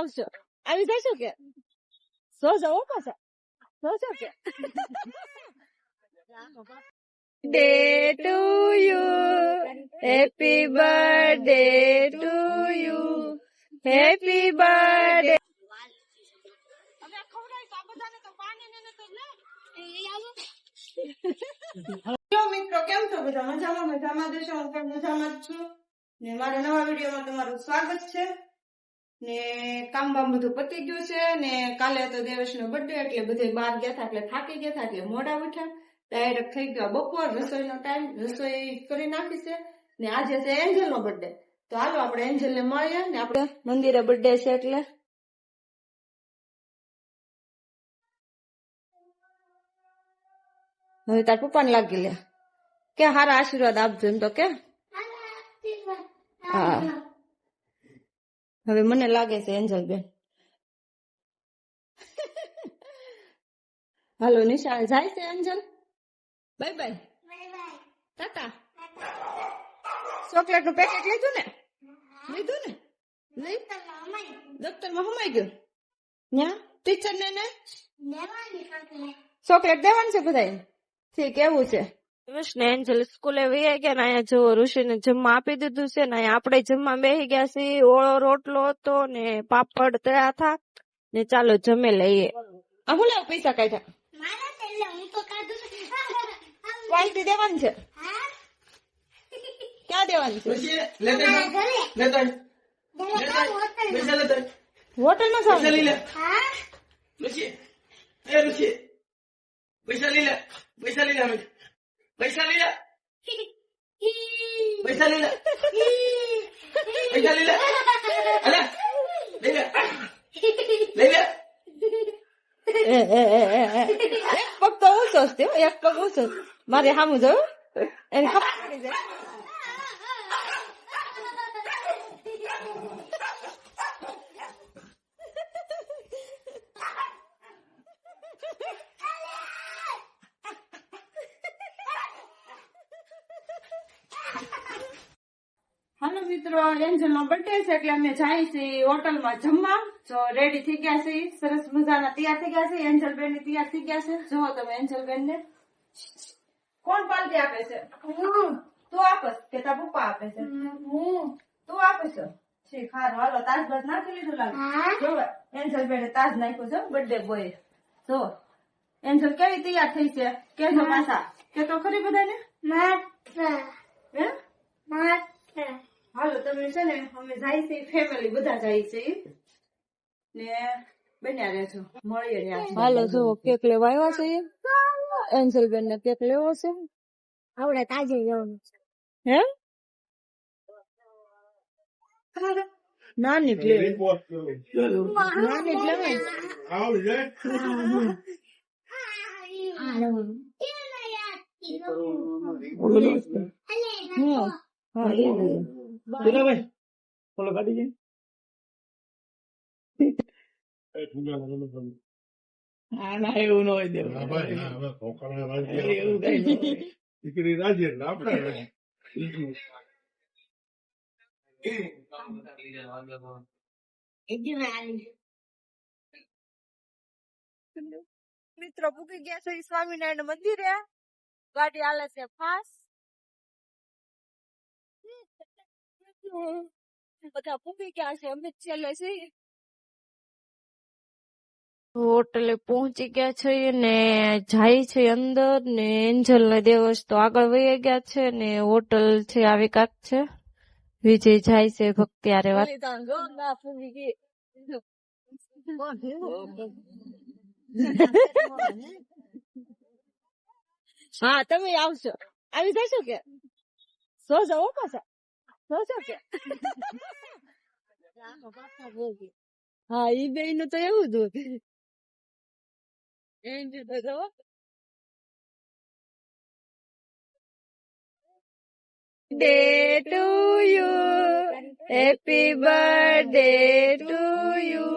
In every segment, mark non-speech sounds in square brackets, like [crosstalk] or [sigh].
આવશો આવી જશો કે સો જવો પાછા સો છો કે day to you happy birthday to you happy birthday મિત્રો કેમ છો બધા? મજામાં મજામાં? દેશો હું પણ મજામાં જ છું? ને મારા નવા વિડીયોમાં તમારું સ્વાગત છે. ને કામ બામ બધું પતી ગયું છે ને કાલે હતો દેવેશનો બર્થડે એટલે બધે બહાર ગયા હતા એટલે થાકી ગયા હતા એટલે મોડા ઉઠ્યા. ડાયરેક્ટ થઈ ગયો. બપોર રસોઈનો ટાઈમ રસોઈ કરી નાખી છે ને આજે છે એન્જલનો બર્થડે તો હાલો આપણે એન્જલને મળીએ ને આપણે મંદિરે બર્થડે છે એટલે. હવે તાર પપ્પાને લાગી લે. કે હારા આશીર્વાદ આપજો એમ તો કે. હા. હવે મને લાગે છે એન્જલ બેન [laughs] હાલો નિશાળ જાય છે એન્જલ? Bye bye. તાતા ચોકલેટનું પેકેટ લીધું ને? લીધું ને? દફતરમાં હમાઈ ગયું. ન્યા? ટીચર ને? ને ચોકલેટ. દેવાની છે બધા ઠીક એવું છે. ને એન્જલ સ્કૂલે વહી ગયા ને અહીંયા જો ઋષિને જમવા આપી દીધું છે ને અહીંયા આપણે જમવા બેસી ગયા છીએ. ઓળો રોટલો હતો ને પાપડ તળ્યા હતા ને ચાલો જમે લઈએ. આ હું લાવ પૈસા કાઢ્યા? ક્વોલિટી દેવાની છે? ક્યાં દેવાની છે? ઋષિ, લેતા આવ. લેતા આવ. લેતા આવ. પૈસા લેતા આવ. હોટલમાં પૈસા લઈ જવાનું? લે. ઋષિ એ ઋષિ. પૈસા લઈ લે. પૈસા લઈ લે હવે. પૈસા લઈ લે પૈસા લઈ લે પૈસા લઈ લે અલે લઈ લે લઈ લે એ, એ, એ, એ, એ. એક પગ તો ઊંચો જ થયો એક પગ ઊંચો જ. મારે સામું જોયું એને ખબર પડી જાય હાલો મિત્રો એન્જલ નો બર્થડે છે એટલે અમે જાય છે હોટલમાં જમવા. જો રેડી થઈ ગયા છે સરસ મજાના તૈયાર થઈ ગયા છે એન્જલ બેન તૈયાર થઈ ગયા છે. જુઓ તમે એન્જલ બેન ને કોણ પાલતી આપે છે? તું આપસ કે તાર પપ્પા આપે છે? હું. તું આપે છે? ઠીક હારો હાલો તાજ બાજ નાખી લીધું લાગે. જો એન્જલ બેને તાજ નાખ્યું છે બર્થડે બોય જો એન્જલ કેવી તૈયાર થઈ છે? કે જો પાછા. કે તો ખરી બધાને? હે? હાલો તમે છે ને અમે જાય છે ફેમિલી બધા જાય છે. ને બન્યા રહેજો મળીએ રહ્યા હાલો જો કેક લેવા આવ્યા છે. એન્જલ બેન ને કેક લેવો છે. આવડે તાજે જવાનું હે? નાની નાની જ લેવાય હમ. હા. બોલો ભાઈ બોલો કાઢી જાય ના ના એવું ન હોય દેવું એવું કઈ. દીકરી રાજી આપણે. મિત્રો પૂકી ગયા છે સ્વામિનારાયણ મંદિરે ગાડી હાલે છે ફાસ્ટ બધા પૂકી ગયા છે અમે છેલ્લે છીએ હોટલે પહોંચી ગયા છે ને જાય છે અંદર ને એન્જલ ને દેવસ તો આગળ વહી ગયા છે ને હોટલ છે આવી કાક છે વિજય જાય છે ભક્તિ આરે વાત હા તમે આવશો આવી જશો કે સો જવો પાછા કે હા ઈ બે નું તો એવું જ હોય એમ to you. Happy day to you happy birthday to you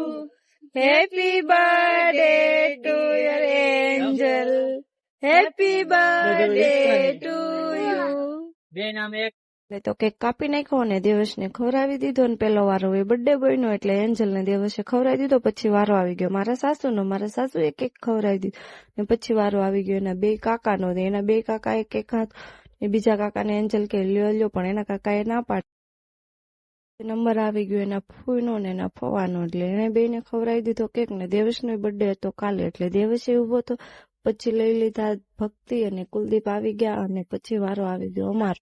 happy Happy to to Angel happy birthday to you બે નામ એક એટલે તો કેક કાપી નાખ્યો અને દેવશને ખવડાવી દીધો અને પેલો વારો એ બર્થડે બોયનો એટલે એન્જલને દેવશે ખવડાવી દીધો, પછી વારો આવી ગયો. મારા સાસુનો, મારા સાસુએ કેક ખવડાવી દીધો. ને પછી વારો આવી ગયો એના બે કાકાનો એના બે કેક હાથ ને બીજા કાકાને એન્જલ કે લ્યો લ્યો, પણ એના કાકાએ ના પાડ. નંબર આવી ગયો એના ફૂઈનો ને એના ફવાનો એટલે એને બેને ખવડાવી દીધો કેક ને દેવશનો બર્થડે હતો કાલે એટલે દેવશે ઊભો હતો. પછી લઈ લીધા ભક્તિ અને કુલદીપ આવી ગયા અને પછી વારો આવી ગયો અમારો.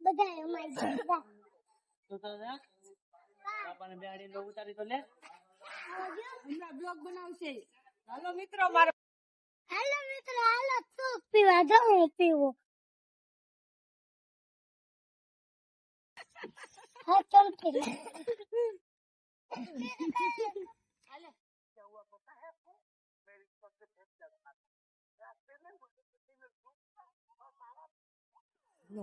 બધા અમારી બધા હાલો મિત્રો મારે હાલો મિત્રો હાલો સૂપ પીવા જવું પીવું. હા ચમકી [laughs] หนู